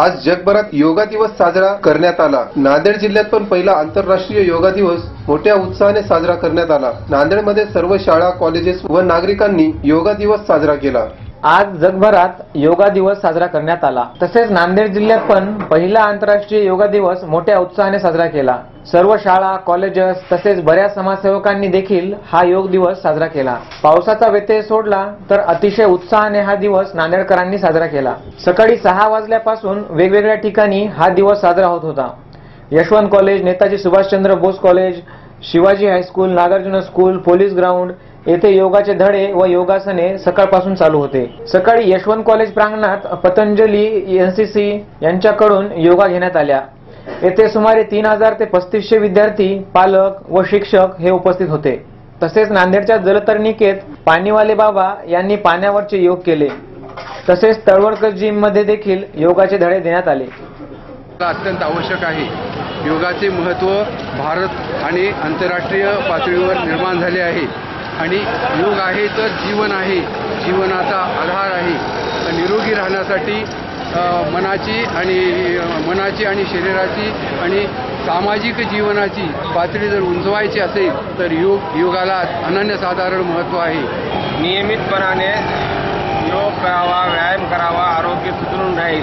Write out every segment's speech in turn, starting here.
आज जगभरात योगा दिवस साजरा करण्यात आला. नांदेड जिल्ह्यात पण पहिला आंतरराष्ट्रीय योगा दिवस मोठ्या उत्साहाने साजरा करण्यात आला. नांदेडमध्ये सर्व शाळा कॉलेजेस व नागरिकांनी योगा दिवस साजरा केला. आज जगभरात योगा दिवस साजरा करण्यात आला. तसेच नांदेड जिल्ह्यात पण पहिला आंतरराष्ट्रीय योगा दिवस मोठ्या उत्साहाने साजरा केला. सर्व शाळा कॉलेजेस तसेच बऱ्याच समाजसेवकांनी देखील हा योग दिवस साजरा केला. पावसाचा व्यत्यय सोडला तर अतिशय उत्साहाने हा दिवस नांदेडकरांनी साजरा केला. सकाळी सहा वाजल्यापासून वेगवेगळ्या ठिकाणी हा दिवस साजरा होत होता. Yashwant college Netaji Subhashchandra Bose college Shivaji high school Nagarjun school police ground येथे योगाचे धडे व योगासने सकाळपासून चालू होते. सकाळी यशवंत कॉलेज प्रांगणात पतंजली एनसीसी यांच्याकडून योगा घेण्यात आल्या. येथे सुमारे तीन हजार ते पस्तीसशे विद्यार्थी पालक व शिक्षक हे उपस्थित होते. तसेच नांदेडच्या जलतरणिकेत पाणीवाले बाबा यांनी पाण्यावरचे योग केले. तसेच तळवडकर जिममध्ये देखील योगाचे धडे देण्यात आले. अत्यंत आवश्यक आहे. योगाचे महत्त्व भारत आणि आंतरराष्ट्रीय पातळीवर निर्माण झाले आहे. आणि योग आहे तर जीवन आहे. जीवनाचा आधार आहे. निरोगी राहण्यासाठी मनाची आणि मनाची आणि शरीराची आणि सामाजिक जीवनाची पातळी जर उंचवायची असेल तर योग योगाला अनन्यसाधारण महत्त्व आहे. नियमितपणाने योग करावा व्यायाम करावा आरोग्य सुदृढ राहील.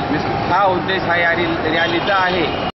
हा उद्देश हा रॅली- रॅलीचा आहे.